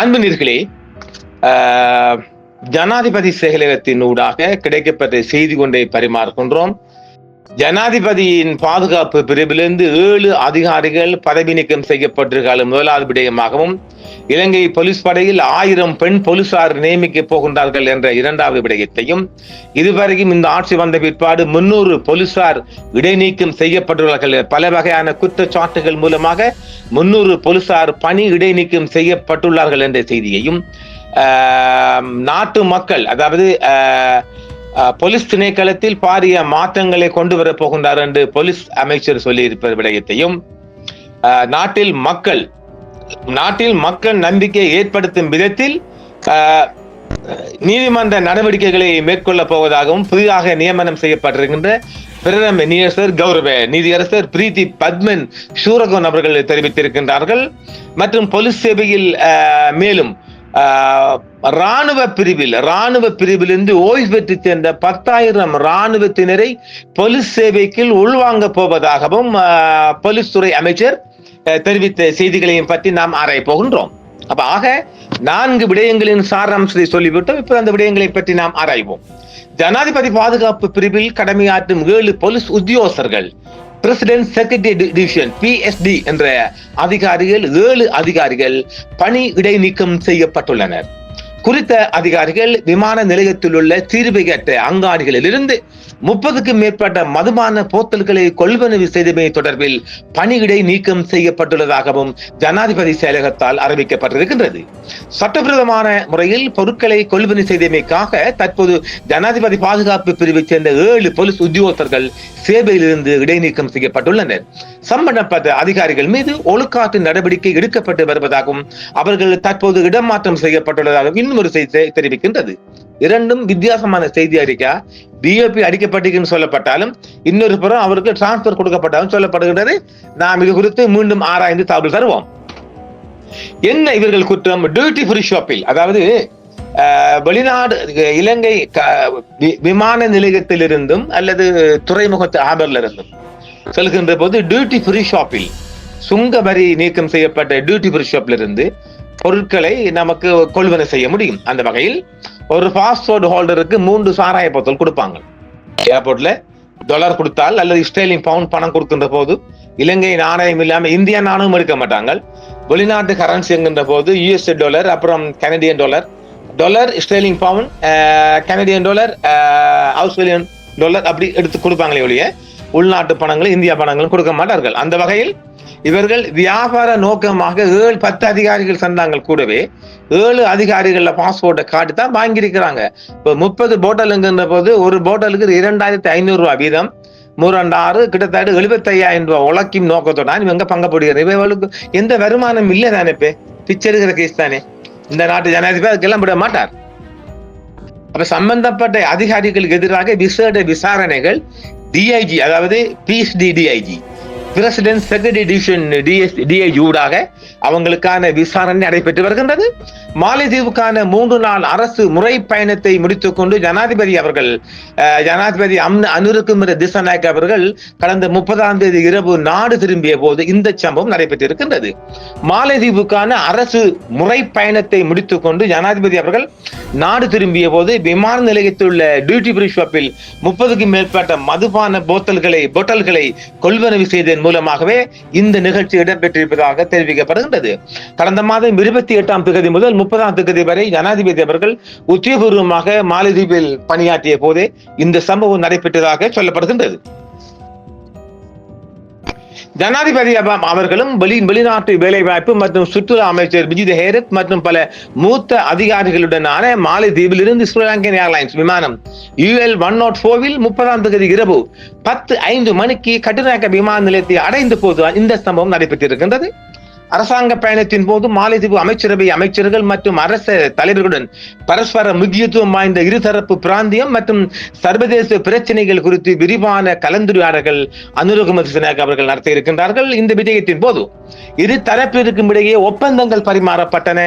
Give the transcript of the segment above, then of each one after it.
அன்பு நேர்களே ஜனாதிபதி செயலகத்தின் ஊடாக கிடைக்கப்பட்ட செய்தி கொண்டே பரிமாறுகின்றோம் ஜனாதிபதியின் பாதுகாப்பு பிரிவிலிருந்து ஏழு அதிகாரிகள் பதவி நீக்கம் செய்யப்பட்டிருக்காலும் முதலாவது விடயமாகவும் இலங்கை போலீஸ் படையில் ஆயிரம் பெண் போலீசார் நியமிக்கப் போகின்றார்கள் என்ற இரண்டாவது விடயத்தையும் இதுவரையும் இந்த ஆட்சி வந்த பிற்பாடு முன்னூறு போலீசார் இடைநீக்கம் செய்யப்பட்டுள்ளார்கள். பல வகையான குற்றச்சாட்டுகள் மூலமாக முன்னூறு போலீசார் பணி இடைநீக்கம் செய்யப்பட்டுள்ளார்கள் என்ற செய்தியையும் ஆஹ், நாட்டு மக்கள் அதாவது ஆஹ், போலீஸ் திணைக்களத்தில் பாரிய மாற்றங்களை கொண்டு வரப் போகின்றார் என்று போலீஸ் அமைச்சர் சொல்லியிருப்ப விடயத்தையும் நாட்டில் மக்கள் நாட்டில் மக்கள் நம்பிக்கை ஏற்படுத்தும் விதத்தில் நீதிமன்ற நடவடிக்கைகளை மேற்கொள்ளப் போவதாகவும் புதிதாக நியமனம் செய்யப்பட்டிருக்கின்ற பிரதம நீதியரசர் கௌரவ நீதியரசர் பிரீத்தி பத்மன் சூரகோன் அவர்கள் தெரிவித்திருக்கின்றார்கள். மற்றும் போலீஸ் சேவையில் மேலும் ராணுவ பிரிவில் ராணுவ பிரிவிலிருந்து ஓய்வு பெற்று சேர்ந்த பத்தாயிரம் ராணுவத்தினரை போலீஸ் சேவைக்கு உள்வாங்க போவதாகவும் ஆஹ், போலீஸ் துறை அமைச்சர் தெரிவித்த செய்திகளையும் பற்றி நாம் ஆராய போகின்றோம். அப்ப ஆக நான்கு விடயங்களின் சாராம்சத்தை சொல்லிவிட்டோம். இப்ப அந்த விடயங்களை பற்றி நாம் ஆராய்வோம். ஜனாதிபதி பாதுகாப்பு பிரிவில் கடமையாற்றும் ஏழு போலீஸ் உத்தியோகஸ்தர்கள் பிரசிடென்ட் செக்ரட்டரி டிவிஷன் பிஎஸ்டி என்ற அதிகாரிகள் ஏழு அதிகாரிகள் பணி இடைநீக்கம் செய்யப்பட்டுள்ளனர். குறித்த அதிகாரிகள் விமான நிலையத்தில் உள்ள தீர்வையற்ற அங்காடிகளிலிருந்து முப்பதுக்கும் மேற்பட்ட மதுபான போத்தல்களை கொள்வனவு செய்தமை தொடர்பில் பணியிடை நீக்கம் செய்யப்பட்டுள்ளதாகவும் ஜனாதிபதி செயலகத்தால் அறிவிக்கப்பட்டிருக்கின்றது. சட்டவிரோதமான முறையில் பொருட்களை கொள்வனவு செய்தமைக்காக தற்போது ஜனாதிபதி பாதுகாப்பு பிரிவைச் சேர்ந்த ஏழு போலீஸ் உத்தியோகத்தர்கள் சேவையிலிருந்து இடைநீக்கம் செய்யப்பட்டுள்ளனர். சம்பந்தப்பட்ட அதிகாரிகள் மீது ஒழுக்காற்று நடவடிக்கை எடுக்கப்பட்டு வருவதாகவும் அவர்கள் தற்போது இடமாற்றம் செய்யப்பட்டுள்ளதாகவும் இன்னும் ஒரு செய்தி தெரிவிக்கின்றது. இரண்டும் வித்தியாசமான செய்தி அறிக்கை? டிஓபி அடிக்கப்பட்டிருக்குன்னு சொல்லப்பட்டாலும் இன்னொரு புறம் அவருக்கு டிரான்ஸ்பர் கொடுக்கப்பட்டாலும் சொல்லப்படுகின்றது. நாம் இது குறித்து மீண்டும் ஆராய்ந்து தகவல் தருவோம். என்ன இவர்கள் குற்றம்? டியூட்டி ஃப்ரீ ஷாப்பில் அதாவது வெளிநாடு இலங்கை விமான நிலையத்திலிருந்தும் அல்லது துறைமுகத்து ஆபர்ல இருந்தும் செல்கின்ற போது டியூட்டி ஃப்ரீ ஷாப்பில் சுங்க வரி நீக்கம் செய்யப்பட்ட டியூட்டி ஃப்ரீ ஷாப்ல இருந்து பொருட்களை நமக்கு கொள்வனை செய்ய முடியும். அந்த வகையில் ஒரு பாஸ்போர்ட் ஹோல்டருக்கு மூன்று சாராய பொருட்கள் கொடுப்பாங்க. ஏர்போர்ட்ல டாலர் கொடுத்தால் அல்லது ஸ்டேலிங் பவுண்ட் பணம் கொடுக்கின்ற போது இலங்கை நாணயம் இல்லாமல் இந்திய நாணயம் எடுக்க மாட்டாங்க. வெளிநாட்டு கரன்சி என்கின்ற போது யூஎஸ்ஏ டாலர் அப்புறம் Canadian dollar dollar sterling pound Canadian dollar Australian dollar அப்படி எடுத்து கொடுப்பாங்களே ஒழிய உள்நாட்டு பணங்களும் இந்தியா பணங்களும் கொடுக்க மாட்டார்கள். அந்த வகையில் இவர்கள் வியாபார நோக்கமாக ஏழு பத்து அதிகாரிகள் சந்தாங்க கூடவே ஏழு அதிகாரிகள்ல பாஸ்போர்ட்டை காட்டி தான் வாங்கியிருக்கிறாங்க. இப்போ முப்பது போட்டலுங்கிற போது ஒரு போட்டலுக்கு இரண்டாயிரத்தி ஐநூறு ரூபாய் வீதம். மூரண்டாறு கிட்டத்தட்ட எழுபத்தையாயிரம் ரூபாய் உழைக்கும் நோக்கத்தோட இவங்க பங்கப்படுகிறார் இவர்களுக்கு எந்த வருமானம் இல்லை தானே இப்போ? பிச்சை கேஸ் தானே. இந்த நாட்டு ஜனாதிபதி அதுக்கெல்லாம் விட மாட்டார். அப்ப சம்பந்தப்பட்ட அதிகாரிகளுக்கு எதிராக விசேட விசாரணைகள் டிஐஜி அதாவது PSD DIG president secretary division DS ஊடாக அவங்களுக்கான விசாரணை நடைபெற்று வருகின்றது. மாலைதீவுக்கான மூன்று நாள் அரசு முறை பயணத்தை முடித்துக்கொண்டு ஜனாதிபதி அவர்கள் ஜனாதிபதி அம் அனுருக்குமர திசநாயக் அவர்கள் கடந்த முப்பதாம் தேதி இரவு நாடு திரும்பிய போது இந்த சம்பவம் நடைபெற்றிருக்கின்றது. மாலைதீவுக்கான அரசு முறை பயணத்தை முடித்துக்கொண்டு ஜனாதிபதி அவர்கள் நாடு திரும்பிய போது விமான நிலையத்தில் உள்ள டியூட்டி ஃப்ரீ ஷாப்பில் முப்பதுக்கும் மேற்பட்ட மதுபான போத்தல்களை பொட்டல்களை கொள்வனவு செய்ததன் மூலமாகவே இந்த நிகழ்ச்சி இடம்பெற்றிருப்பதாக தெரிவிக்கப்படுகின்றது. கடந்த மாதம் இருபத்தி எட்டாம் தேதி முதல் முப்பதாம் தேதி வரை ஜனாதிபதி அவர்கள் உத்தியோகபூர்வமாக மாலத்தீவில் பணியாற்றிய போதே இந்த சம்பவம் நடைபெற்றதாக சொல்லப்படுகின்றது. ஜனாதிபதி அவர்களும் வெளி வெளிநாட்டு வேலைவாய்ப்பு மற்றும் சுற்றுலா அமைச்சர் விஜித் ஹேரத் மற்றும் பல மூத்த அதிகாரிகளுடனான மாலைதீவிலிருந்து ஸ்ரீலங்கன் ஏர்லைன்ஸ் விமானம் யூஎல் ஒன் நாட் போரில் முப்பதாம் தேதி இரவு பத்து ஐந்து மணிக்கு கட்டுநாயக்க விமான நிலையத்தை அடைந்த போது இந்த சம்பவம் நடைபெற்றிருக்கின்றது. அரசாங்க பயணத்தின் போது மாலைதீவு அமைச்சரவை அமைச்சர்கள் மற்றும் அரச தலைவர்களுடன் பரஸ்பர முக்கியத்துவம் வாய்ந்த இருதரப்பு பிராந்தியம் மற்றும் சர்வதேச பிரச்சனைகள் குறித்து விரிவான கலந்துரையாடல்கள் அனுரகுமதி சினாக் அவர்கள் நடத்த இருக்கின்றார்கள். இந்த விஜயத்தின் போது இரு தரப்பிற்கும் இடையே ஒப்பந்தங்கள் பரிமாறப்பட்டன.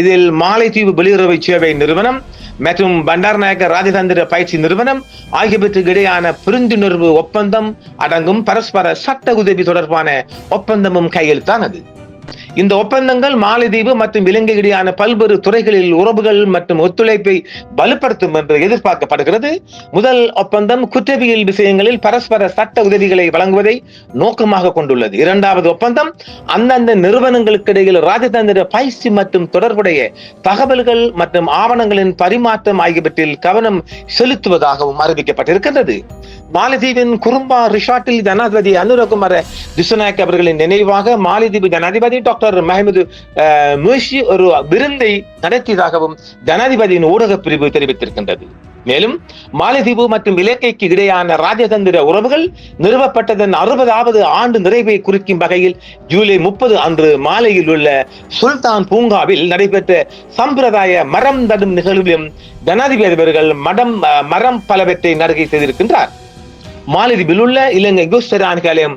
இதில் மாலைதீவு வெளியுறவு சேவை நிறுவனம் மற்றும் பண்டாரநாயக்க ராஜதந்திர பயிற்சி நிறுவனம் ஆகியவற்றுக்கு இடையான புரிந்துணர்வு ஒப்பந்தம் அடங்கும் பரஸ்பர சட்ட உதவி தொடர்பான ஒப்பந்தமும் கையெழுத்தானது. இந்த ஒப்பந்தங்கள் மாலைதீவு மற்றும் இலங்கை இடையான பல்வேறு துறைகளில் உறவுகள் மற்றும் ஒத்துழைப்பை வலுப்படுத்தும் என்று எதிர்பார்க்கப்படுகிறது. முதல் ஒப்பந்தம் குற்றவியல் விஷயங்களில் பரஸ்பர சட்ட உதவிகளை வழங்குவதை நோக்கமாக கொண்டுள்ளது. இரண்டாவது ஒப்பந்தம் அந்தந்த நிறுவனங்களுக்கு இடையில் ராஜதந்திர பயிற்சி மற்றும் தொடர்புடைய தகவல்கள் மற்றும் ஆவணங்களின் பரிமாற்றம் ஆகியவற்றில் கவனம் செலுத்துவதாகவும் அறிவிக்கப்பட்டிருக்கின்றது. மாலத்தீவின் குறும்பா ரிஷாட்டில் ஜனாதிபதி அனுரகுமார திசுநாயக் அவர்களின் நினைவாக மாலத்தீவு ஜனாதிபதி டாக்டர் மஹமது முஷி ஒரு விருந்தை நடத்தியதாகவும் ஜனாதிபதியின் ஊடக பிரிவு தெரிவித்திருக்கின்றது. மேலும் மாலத்தீவு மற்றும் இலங்கைக்கு இடையான ராஜதந்திர உறவுகள் நிறுவப்பட்டதன் அறுபதாவது ஆண்டு நிறைவை குறிக்கும் வகையில் ஜூலை முப்பது அன்று மாலையில் உள்ள சுல்தான் பூங்காவில் நடைபெற்ற சம்பிரதாய மரம் தடும் நிகழ்விலும் ஜனாதிபதி அவர்கள் மடம் மரம் பலவற்றை நடுகை செய்திருக்கின்றார். மாலத்தீவில் உள்ள இலங்கை குஸ்தரானிகாலயம்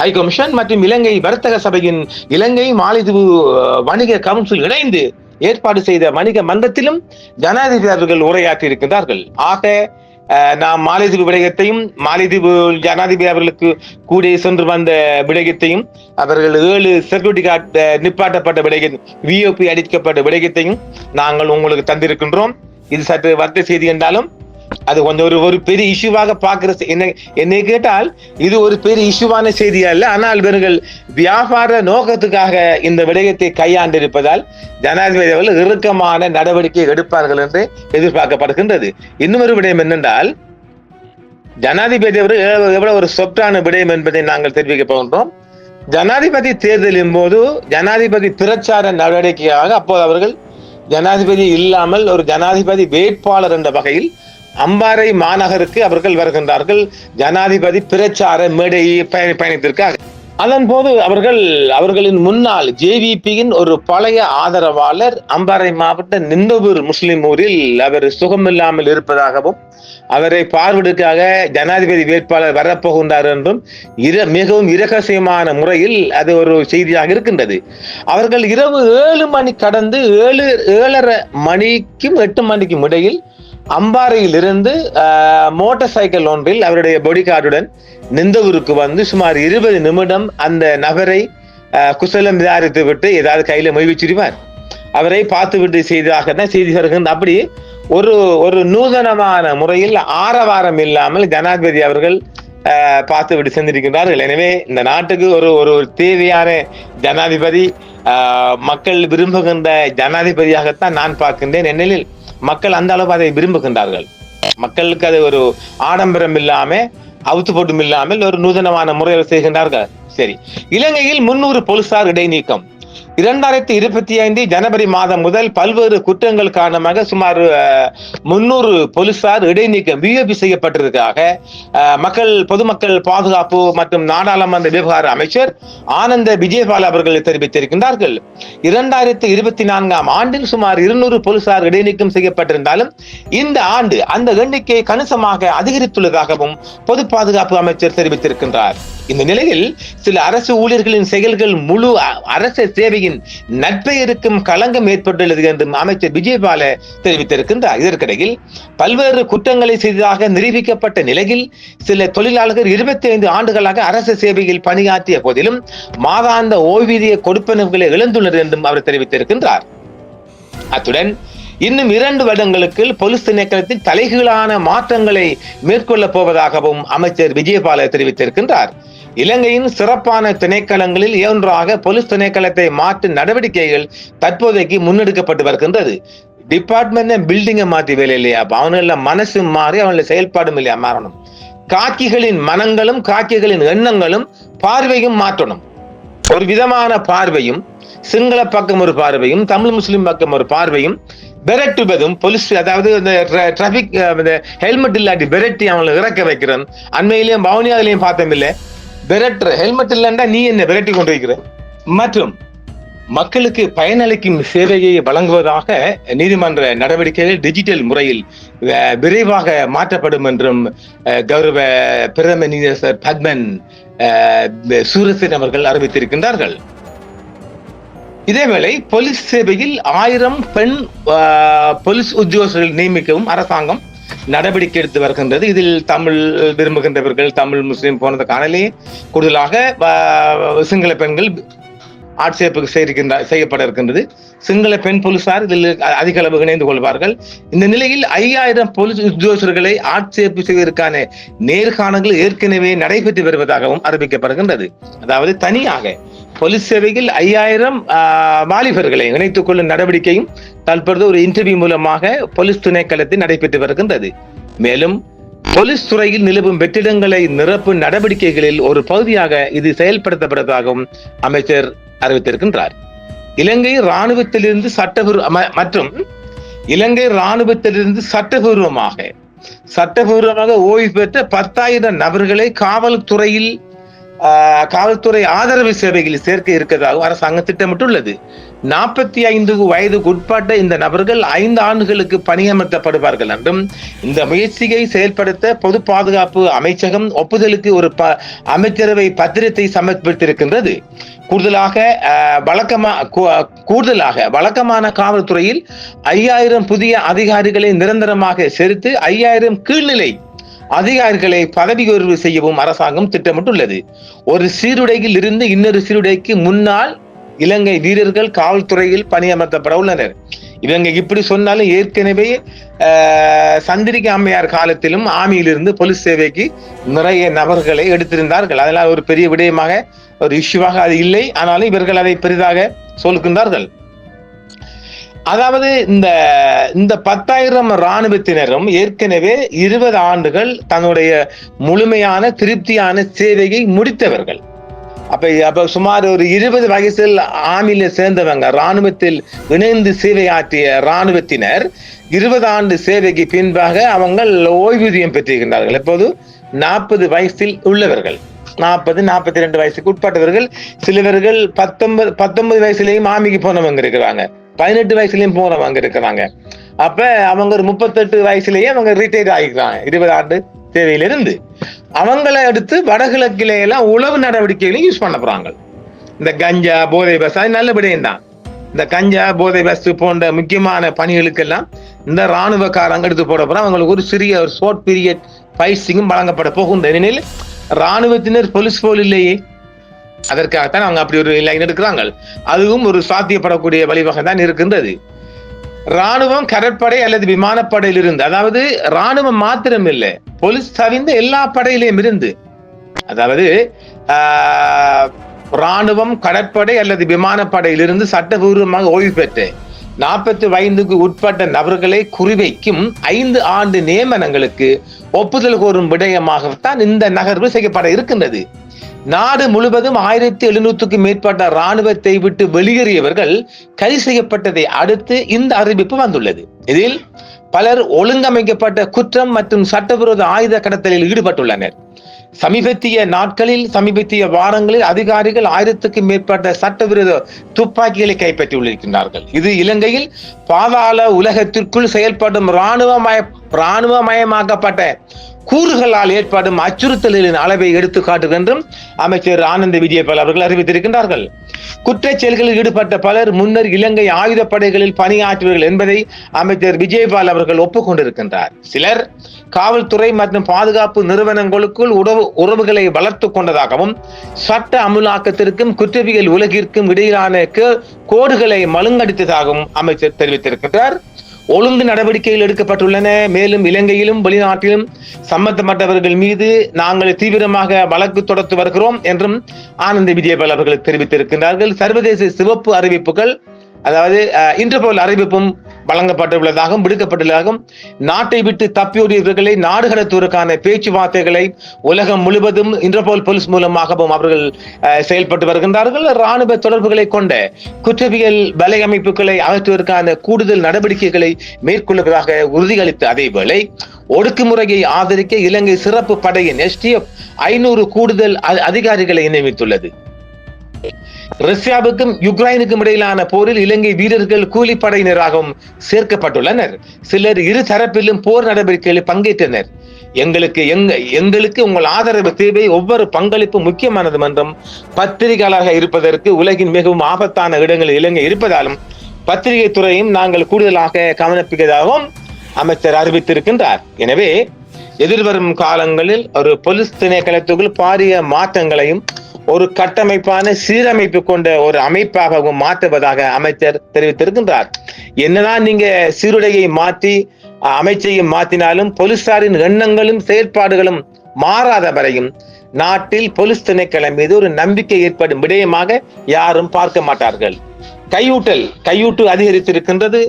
ஹை கமிஷன் மற்றும் இலங்கை வர்த்தக சபையின் இலங்கை மாலிதீவு வணிக கவுன்சில் இணைந்து ஏற்பாடு செய்த வணிக மன்றத்திலும் ஜனாதிபதி அவர்கள் உரையாற்றி இருக்கின்றார்கள். ஆக நாம் மாலைதீவு விடயத்தையும் மாலைதீவு ஜனாதிபதி அவர்களுக்கு கூட சென்று வந்த விடயத்தையும் அவர்கள் ஏழு செக்யூரிட்டி கார்டு நிப்பாட்டப்பட்ட விடயம் விஓபி அடிக்கப்பட்ட விடயத்தையும் நாங்கள் உங்களுக்கு தந்திருக்கின்றோம். இது சற்று வர்த்த செய்தி என்றாலும் அது கொஞ்சம் ஒரு ஒரு பெரிய இஷ்யூவாக பார்க்கிற என்னை என்ன என்னை கேட்டால் இது ஒரு பெரிய இஷ்யூவான செய்தி இல்லை ஆனால் இவர்கள் வியாபார நோக்கத்துக்காக இந்த விடயத்தை கையாண்டிருப்பதால் ஜனாதிபதி அவர்கள் இறுக்கமான நடவடிக்கை எடுப்பார்கள் என்று எதிர்பார்க்கப்படுகின்றது. இன்னும் ஒரு விடயம் என்னென்றால் ஜனாதிபதி அவர் எவ்வளவு ஒரு சொற்றான விடயம் என்பதை நாங்கள் தெரிவிக்க போகின்றோம். ஜனாதிபதி தேர்தலின் போது ஜனாதிபதி பிரச்சார நடவடிக்கையாக அப்போது அவர்கள் ஜனாதிபதி இல்லாமல் ஒரு ஜனாதிபதி வேட்பாளர் என்ற வகையில் அம்பாறை மாநகருக்கு அவர்கள் வருகின்றார்கள். ஜனாதிபதி பிரச்சார மேடையை பயணி பயணித்திருக்காங்க அதன் போது அவர்கள் அவர்களின் முன்னாள் ஜேவிபியின் ஒரு பழைய ஆதரவாளர் அம்பாறை மாவட்ட நிந்தவூர் முஸ்லிம் ஊரில் அவர் சுகமில்லாமல் இருப்பதாகவும் அவரை பார்வையிடுக்காக ஜனாதிபதி வேட்பாளர் வரப்போகின்றார் என்றும் இர மிகவும் இரகசியமான முறையில் அது ஒரு செய்தியாக இருக்கின்றது. அவர்கள் இரவு ஏழு மணி கடந்து ஏழு ஏழரை மணிக்கும் எட்டு மணிக்கும் இடையில் அம்பாறையிலிருந்து மோட்டார் சைக்கிள் ஒன்றில் அவருடைய பொடிகார்டுடன் நிந்தவூருக்கு வந்து சுமார் இருபது நிமிடம் அந்த நபரை குசலம் விசாரித்து விட்டு ஏதாவது கையில மொய்விச்சிருவார் அவரை பார்த்து விட்டு செய்ததாக தான் செய்தி வருகின்ற அப்படி ஒரு ஒரு நூதனமான முறையில் ஆரவாரம் இல்லாமல் ஜனாதிபதி அவர்கள் பார்த்து விட்டு சென்றிருக்கின்றார்கள். எனவே இந்த நாட்டுக்கு ஒரு ஒரு ஒரு தேவையான ஜனாதிபதி மக்கள் விரும்புகின்ற ஜனாதிபதியாகத்தான் நான் பார்க்கின்றேன். என்னில் மக்கள் அந்த அளவு அதை விரும்புகின்றார்கள். மக்களுக்கு அது ஒரு ஆடம்பரம் இல்லாம அவுத்து போட்டும் இல்லாமல் ஒரு நூதனமான முறையில் செய்கின்றார்கள். சரி. இலங்கையில் முன்னூறு போலீசார் இடைநீக்கம். இரண்டாயிரத்தி இருபத்தி ஐந்து ஜனவரி மாதம் முதல் பல்வேறு குற்றங்கள் காரணமாக சுமார் முன்னூறு போலீசார் இடைநீக்கம் விஓபி செய்யப்பட்டிருக்காக மக்கள் பொதுமக்கள் பாதுகாப்பு மற்றும் நாடாளுமன்ற விவகார அமைச்சர் ஆனந்த விஜயபால் அவர்கள் தெரிவித்திருக்கின்றார்கள். இரண்டாயிரத்தி இருபத்தி நான்காம் ஆண்டில் சுமார் இருநூறு போலீசார் இடைநீக்கம் செய்யப்பட்டிருந்தாலும் இந்த ஆண்டு அந்த எண்ணிக்கை கணிசமாக அதிகரித்துள்ளதாகவும் பொது பாதுகாப்பு அமைச்சர் தெரிவித்திருக்கின்றார். இந்த நிலையில் சில அரசு ஊழியர்களின் செயல்கள் முழு அரசு சேவை கட்சியின் நட்பெயருக்கும் களங்கம் ஏற்பட்டுள்ளது என்றும் அமைச்சர் விஜயபால தெரிவித்திருக்கின்றார். இதற்கிடையில் பல்வேறு குற்றங்களை செய்ததாக நிரூபிக்கப்பட்ட நிலையில் சில தொழிலாளர்கள் இருபத்தி ஐந்து ஆண்டுகளாக அரசு சேவையில் பணியாற்றிய போதிலும் மாதாந்த ஓய்வூதிய கொடுப்பனவுகளை இழந்துள்ளனர் என்றும் அவர் தெரிவித்திருக்கின்றார். அத்துடன் இன்னும் இரண்டு வருடங்களுக்கு பொலிஸ் திணைக்களத்தில் தலைகீழான மாற்றங்களை மேற்கொள்ளப் போவதாகவும் அமைச்சர் விஜயபால தெரிவித்திருக்கின்றார். இலங்கையின் சிறப்பான திணைக்களங்களில் ஒன்றாக போலீஸ் திணைக்களத்தை மாற்றும் நடவடிக்கைகள் தற்போதைக்கு முன்னெடுக்கப்பட்டு வருகின்றது. டிபார்ட்மெண்ட் பில்டிங்கை மாற்றி வேலை இல்லையா? அப்ப மனசு மாறி அவனுடைய செயல்பாடும் இல்லையா? மாறணும். காக்கிகளின் மனங்களும் காக்கிகளின் எண்ணங்களும் பார்வையும் மாற்றணும். ஒரு விதமான பார்வையும் சிங்கள பக்கம் ஒரு பார்வையும் தமிழ் முஸ்லிம் பக்கம் ஒரு பார்வையும் விரட்டுவதும் போலீஸ் அதாவது இந்த டிராபிக் ஹெல்மெட் இல்லாட்டி பெரட்டி அவங்களை இறக்க வைக்கிறோம். அண்மையிலேயும் பவுனியாவிலையும் பார்த்தோம் இல்லை விரட்டுற. ஹெல்மெட் இல்லைன்னா நீ என்ன விரட்டி கொண்டிருக்கிற. மற்றும் மக்களுக்கு பயனளிக்கும் சேவையை வழங்குவதாக நீதிமன்ற நடவடிக்கைகள் டிஜிட்டல் முறையில் விரைவாக மாற்றப்படும் என்றும் கௌரவ பிரதம நீதிசர் பத்மன் சூரசேன் அவர்கள் அறிவித்திருக்கின்றார்கள். இதேவேளை போலீஸ் சேவையில் ஆயிரம் பெண் போலீஸ் உத்தியோகர்கள் நியமிக்கவும் அரசாங்கம் நடவடிக்கை எடுத்து வருகின்றது. இதில் தமிழ் விரும்புகின்றவர்கள் தமிழ் முஸ்லீம் போனதுக்கானலே கூடுதலாக சிங்கள பெண்கள் ஆட்சேர்ப்பு செய்திருக்கின்ற செய்யப்பட இருக்கின்றது சிங்கள பெண் போலீசார் இதில் அதிக அளவு இணைந்து கொள்வார்கள். இந்த நிலையில் ஐயாயிரம் போலீஸ் உத்தியோகர்களை ஆட்சேர்ப்பு செய்வதற்கான நேர்காணல்கள் ஏற்கனவே நடைபெற்று வருவதாகவும் அறிவிக்கப்படுகின்றது. அதாவது தனியாக போலீஸ் சேவையில் ஐயாயிரம் வாலிபர்களை இணைத்துக் கொள்ளும் நடவடிக்கையும் தற்பொழுது ஒரு இன்டர்வியூ மூலமாக போலீஸ் துணைக்களத்தில் நடைபெற்று வருகின்றது. மேலும் போலீஸ் துறையில் நிலவும் வெற்றிடங்களை நிரப்பும் நடவடிக்கைகளில் ஒரு பகுதியாக இது செயல்படுத்தப்படுவதாகவும் அமைச்சர் அறிவித்திருக்கின்றார். இலங்கை ராணுவத்திலிருந்து சட்டபூர்வ மற்றும் இலங்கை இராணுவத்திலிருந்து சட்டபூர்வமாக சட்டபூர்வமாக ஓய்வு பெற்ற பத்தாயிரம் நபர்களை காவல்துறையில் காவல்துறை ஆதரவு சேவைகளில் சேர்க்க இருக்கதாகவும் அரசாங்கம் திட்டமிட்டுள்ளது. நாற்பத்தி ஐந்து வயதுக்கு உட்பட்ட இந்த நபர்கள் ஐந்து ஆண்டுகளுக்கு பணியமர்த்தப்படுவார்கள் என்றும் இந்த முயற்சியை செயல்படுத்த பொது பாதுகாப்பு அமைச்சகம் ஒப்புதலுக்கு ஒரு ப அமைச்சரவை பத்திரத்தை சமர்ப்பித்திருக்கின்றது. கூடுதலாக வழக்கமாக வழக்கமா கூடுதலாக வழக்கமான காவல்துறையில் ஐயாயிரம் புதிய அதிகாரிகளை நிரந்தரமாக சேர்த்து ஐயாயிரம் கீழ்நிலை அதிகாரிகளை பதவி உயர்வு செய்யவும் அரசாங்கம் திட்டமிட்டுள்ளது. ஒரு சீருடையில் இருந்து இன்னொரு சீருடைக்கு முன்னால் இலங்கை வீரர்கள் காவல்துறையில் பணியமர்த்தப்பட உள்ளனர். இவங்க இப்படி சொன்னாலும் ஏற்கனவே ஆஹ், அம்மையார் காலத்திலும் ஆமியிலிருந்து போலீஸ் சேவைக்கு நிறைய நபர்களை எடுத்திருந்தார்கள். அதனால் ஒரு பெரிய விடயமாக ஒரு இஷ்யூவாக அது இல்லை. ஆனாலும் இவர்கள் அதை பெரிதாக சொல்கின்றார்கள். அதாவது இந்த இந்த பத்தாயிரம் இராணுவத்தினரும் ஏற்கனவே இருபது ஆண்டுகள் தன்னுடைய முழுமையான திருப்தியான சேவையை முடித்தவர்கள். அப்ப அப்ப சுமார் ஒரு இருபது வயசில் ஆமில சேர்ந்தவங்க ராணுவத்தில் இணைந்து சேவையாற்றிய ராணுவத்தினர் இருபது ஆண்டு சேவைக்கு பின்பாக அவங்க ஓய்வூதியம் பெற்றிருக்கின்றார்கள். எப்போது? நாற்பது வயசில் உள்ளவர்கள். நாற்பது நாற்பத்தி ரெண்டு வயசுக்கு உட்பட்டவர்கள் சிலவர்கள் பத்தொன்பது பத்தொன்பது வயசுலயும் மாமிக்கு போனவங்க இருக்கிறாங்க. பதினெட்டு வயசுலயும் போனவங்க இருக்கிறாங்க. அப்ப அவங்க ஒரு முப்பத்தெட்டு வயசுலயே அவங்க ரிட்டையர் ஆகிக்கிறாங்க இருபது ஆண்டு தேவையிலிருந்து. அவங்கள அடுத்து வடகிழக்கிலே எல்லாம் உளவு நடவடிக்கைகளையும் யூஸ் பண்ண போறாங்க. இந்த கஞ்சா போதை பஸ் அது நல்ல விடயம் தான். இந்த கஞ்சா போதை பஸ் போன்ற முக்கியமான பணிகளுக்கெல்லாம் இந்த ராணுவக்காரங்க எடுத்து போட போறோம் அவங்களுக்கு ஒரு சிறிய ஒரு ஷார்ட் பீரியட் பயிற்சியும் வழங்கப்பட போகும் இந்த நிலையில் ராணுவத்தினர் போலீஸ் போல் இல்லையே. அதற்காகத்தான் அவங்க அப்படி ஒரு லைன் எடுக்கிறாங்க அதுவும் ஒரு சாத்தியப்படக்கூடிய வழிவகை தான் இருக்கின்றது. ராணுவம் கடற்படை அல்லது விமானப்படையில் இருந்து அதாவது ராணுவம் மாத்திரம் இல்லை போலீஸ் தவிர்ந்த எல்லா படையிலையும் இருந்து அதாவது ராணுவம் கடற்படை அல்லது விமானப்படையிலிருந்து சட்டபூர்வமாக ஓய்வு பெற்று நாற்பத்தி ஐந்துக்கு உட்பட்ட நபர்களை குறிவைக்கும் ஐந்து ஆண்டு நியமனங்களுக்கு ஒப்புதல் கோரும் விடயமாகத்தான் இந்த நகர்வு செய்யப்பட இருக்கின்றது. நாடு முழுவதும் ஆயிரத்தி எழுநூற்றுக்கும் மேற்பட்ட ராணுவத்தை விட்டு வெளியேறியவர்கள் கைது செய்யப்பட்டதை அடுத்து இந்த அறிவிப்பு வந்துள்ளது. இதில் பலர் ஒழுங்கமைக்கப்பட்ட குற்றம் மற்றும் சட்டவிரோத ஆயுத கடத்தலில் ஈடுபட்டுள்ளனர். சமீபத்திய நாட்களில் சமீபத்திய வாரங்களில் அதிகாரிகள் ஆயிரத்துக்கும் மேற்பட்ட சட்டவிரோத துப்பாக்கிகளை கைப்பற்றியுள்ளிருக்கின்றார்கள். இது இலங்கையில் பாதாள உலகத்திற்குள் செயல்படும் இராணுவமய இராணுவமயமாக்கப்பட்ட கூறுகளால் ஏற்படும் அச்சுறுத்தல்களின் அளவை எடுத்து காட்டுகின்றும் அமைச்சர் ஆனந்த விஜயபால் அவர்கள் அறிவித்திருக்கின்றார்கள். குற்றச் செயல்களில் ஈடுபட்ட பலர் முன்னர் இலங்கை ஆயுதப்படைகளில் பணியாற்றுவர்கள் என்பதை அமைச்சர் விஜயபால் அவர்கள் ஒப்புக்கொண்டிருக்கின்றார். சிலர் காவல்துறை மற்றும் பாதுகாப்பு நிறுவனங்களுக்குள் உறவு உறவுகளை வளர்த்துக் கொண்டதாகவும் சட்ட அமுலாக்கத்திற்கும் குற்றவியல் உலகிற்கும் இடையிலான கோடுகளை மழுங்கடித்ததாகவும் அமைச்சர் தெரிவித்திருக்கின்றார். ஒழுங்கு நடவடிக்கைகள் எடுக்கப்பட்டுள்ளன. மேலும் இலங்கையிலும் வெளிநாட்டிலும் சம்பந்தப்பட்டவர்கள் மீது நாங்கள் தீவிரமாக வழக்கு தொடர்த்து வருகிறோம் என்றும் ஆனந்த விஜயபால் அவர்கள் தெரிவித்திருக்கிறார்கள் சர்வதேச சிவப்பு அறிவிப்புகள் அதாவது இன்டர்போல் அறிவிப்பும் வழங்கப்பட்டுள்ளதாகவும் விடுக்கப்பட்டுள்ளதாகவும் நாட்டை விட்டு தப்பியோடியவர்களை நாடு கடத்துவதற்கான பேச்சுவார்த்தைகளை உலகம் முழுவதும் இன்டர்போல் போலீஸ் மூலமாகவும் அவர்கள் அஹ், செயல்பட்டு வருகின்றார்கள். ராணுவ தொடர்புகளை கொண்ட குற்றவியல் வலையமைப்புகளை அகற்றுவதற்கான கூடுதல் நடவடிக்கைகளை மேற்கொள்வதாக உறுதியளித்த அதேவேளை ஒடுக்குமுறையை ஆதரிக்க இலங்கை சிறப்பு படையின் எஸ்டிஎஃப் ஐநூறு கூடுதல் அ- அதிகாரிகளை நியமித்துள்ளது. ரஷ்யாவுக்கும் யுக்ரைனுக்கும் இடையிலான போரில் இலங்கை வீரர்கள் கூலிப்படையினராகவும் சேர்க்கப்பட்டுள்ளனர். சிலர் இரு தரப்பிலும் போர் நடவடிக்கைகளில் பங்கேற்றனர். எங்களுக்கு எங்க எங்களுக்கு உங்கள் ஆதரவு தேவை. ஒவ்வொரு பங்களிப்பு முக்கியமானது என்றும் பத்திரிகையாளராக இருப்பதற்கு உலகின் மிகவும் ஆபத்தான இடங்களில் இலங்கை இருப்பதாலும் பத்திரிகை துறையும் நாங்கள் கூடுதலாக கவனிப்பதாகவும் அமைச்சர் அறிவித்திருக்கின்றார். எனவே எதிர்வரும் காலங்களில் ஒரு போலீஸ் திணைக்களத்துக்குள் பாரிய மாற்றங்களையும் ஒரு கட்டமைப்பான சீரமைப்பு கொண்ட ஒரு அமைப்பாகவும் மாற்றுவதாக அமைச்சர் தெரிவித்திருக்கின்றார். என்னதான் நீங்க சீருடையை மாற்றி அமைச்சையும் மாற்றினாலும் போலீசாரின் எண்ணங்களும் செயற்பாடுகளும் மாறாத வரையும் நாட்டில் போலீஸ் திணைக்களம் மீது ஒரு நம்பிக்கை ஏற்படும் விடயமாக யாரும் பார்க்க மாட்டார்கள். கையூட்டல் கையூட்டு அதிகரித்திருக்கின்றது.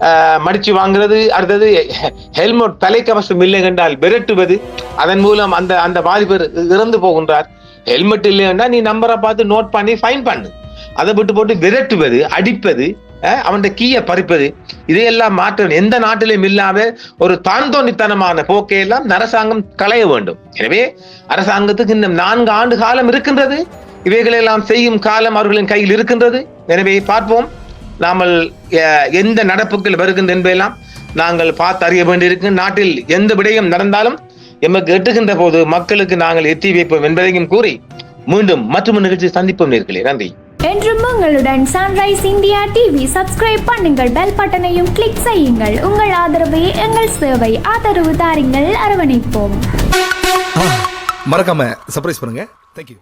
ஆஹ் மடிச்சு வாங்குறது அடுத்தது ஹெல்மெட் தலைக்கவசம் இல்லை என்றால் விரட்டுவது அதன் மூலம் அந்த அந்த வாலிபர் இறந்து போகின்றார். ஹெல்மெட் இல்லைன்னா நீ நம்பரை பார்த்து நோட் பண்ணி ஃபைன் பண்ணு. அதை விட்டு போட்டு விரட்டுவது அடிப்பது அவன் கீயை பறிப்பது இதையெல்லாம் மாற்ற எந்த நாட்டிலும் இல்லாத ஒரு தாந்தோணித்தனமான போக்கையெல்லாம் அரசாங்கம் களைய வேண்டும். எனவே அரசாங்கத்துக்கு இன்னும் நான்கு ஆண்டு காலம் இருக்கின்றது. இவைகளெல்லாம் செய்யும் காலம் அவர்களின் கையில் இருக்கின்றது. எனவே பார்ப்போம். நாமல் எந்த நடப்புகள் வருகின்ற என்பதெல்லாம் நாங்கள் பார்த்து அறிய வேண்டியிருக்கு. நாட்டில் எந்த விடயம் நடந்தாலும் எமக்கு எட்டுகின்ற போது மக்களுக்கு நாங்கள் எட்டி வைப்போம் என்பதையும் கூறி மீண்டும் மற்றொரு நிகழ்ச்சி சந்திப்போம் நேர்களே. நன்றி. என்றும் உங்களுடன் சன்ரைஸ் இந்தியா டிவி சப்ஸ்கிரைப் பண்ணுங்கள். பெல் பட்டனையும் கிளிக் செய்யுங்கள். உங்கள் ஆதரவே எங்கள் சேவை ஆதரவு தாருங்கள். அரவணைப்போம். மறக்காம சர்ப்ரைஸ் பண்ணுங்க. தேங்க்யூ